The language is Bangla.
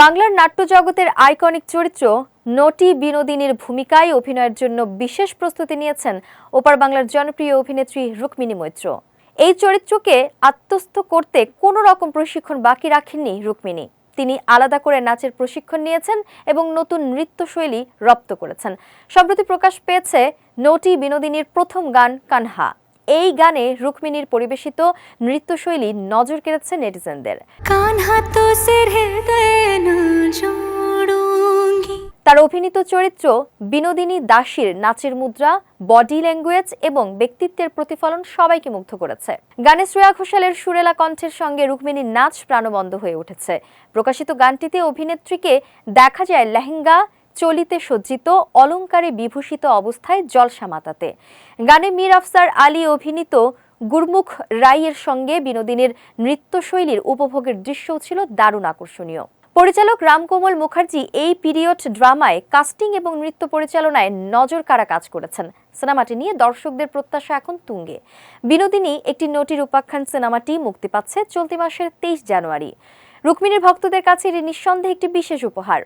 বাংলার নাট্য জগতের আইকনিক চরিত্র নটি বিনোদিনীর ভূমিকায় অভিনয়ের জন্য বিশেষ প্রস্তুতি নিয়েছেন ওপার বাংলার জনপ্রিয় অভিনেত্রী রুক্মিণী মৈত্র। এই চরিত্রকে আত্মস্থ করতে কোনো রকম প্রশিক্ষণ বাকি রাখেননি রুক্মিণী। তিনি আলাদা করে নাচের প্রশিক্ষণ নিয়েছেন এবং নতুন নৃত্যশৈলী রপ্ত করেছেন। সম্প্রতি প্রকাশ পেয়েছে নটি বিনোদিনীর প্রথম গান কানহা। এই গানে রুক্মিণীর পরিবেশিত নৃত্যশৈলী নজর কেড়েছে নেটিজেনদের। তার অভিনীত চরিত্র বিনোদিনী দাসীর নাচের মুদ্রা বডি ল্যাঙ্গুয়েজ এবং ব্যক্তিত্বের প্রতিফলন সবাইকে মুগ্ধ করেছে। গানে শ্রেয়া ঘোষালের সুরেলা কণ্ঠের সঙ্গে রুক্মিণীর নাচ প্রাণবন্ধ হয়ে উঠেছে। প্রকাশিত গানটিতে অভিনেত্রীকে দেখা যায় লেহেঙ্গা চলিতে সজ্জিত অলংকারে বিভূষিত অবস্থায় জলসা মাতাতে। গানে মীর আফসার আলী অভিনীত গুরমুখ রাইয়ের সঙ্গে বিনোদিনীর নৃত্যশৈলীর উপভোগের দৃশ্যও ছিল দারুণ আকর্ষণীয়। পরিচালক রামকোমল মুখার্জি এই পিরিয়ড ড্রামায় কাস্টিং এবং নৃত্য পরিচালনায় নজর কাড়া কাজ করেছেন। সিনেমাটি নিয়ে দর্শকদের প্রত্যাশা এখন তুঙ্গে। বিনোদিনী একটি নটির উপাখ্যান সিনেমাটি মুক্তি পাচ্ছে চলতি মাসের তেইশ জানুয়ারি। রুক্মিণীর ভক্তদের কাছে এটি নিঃসন্দেহে একটি বিশেষ উপহার।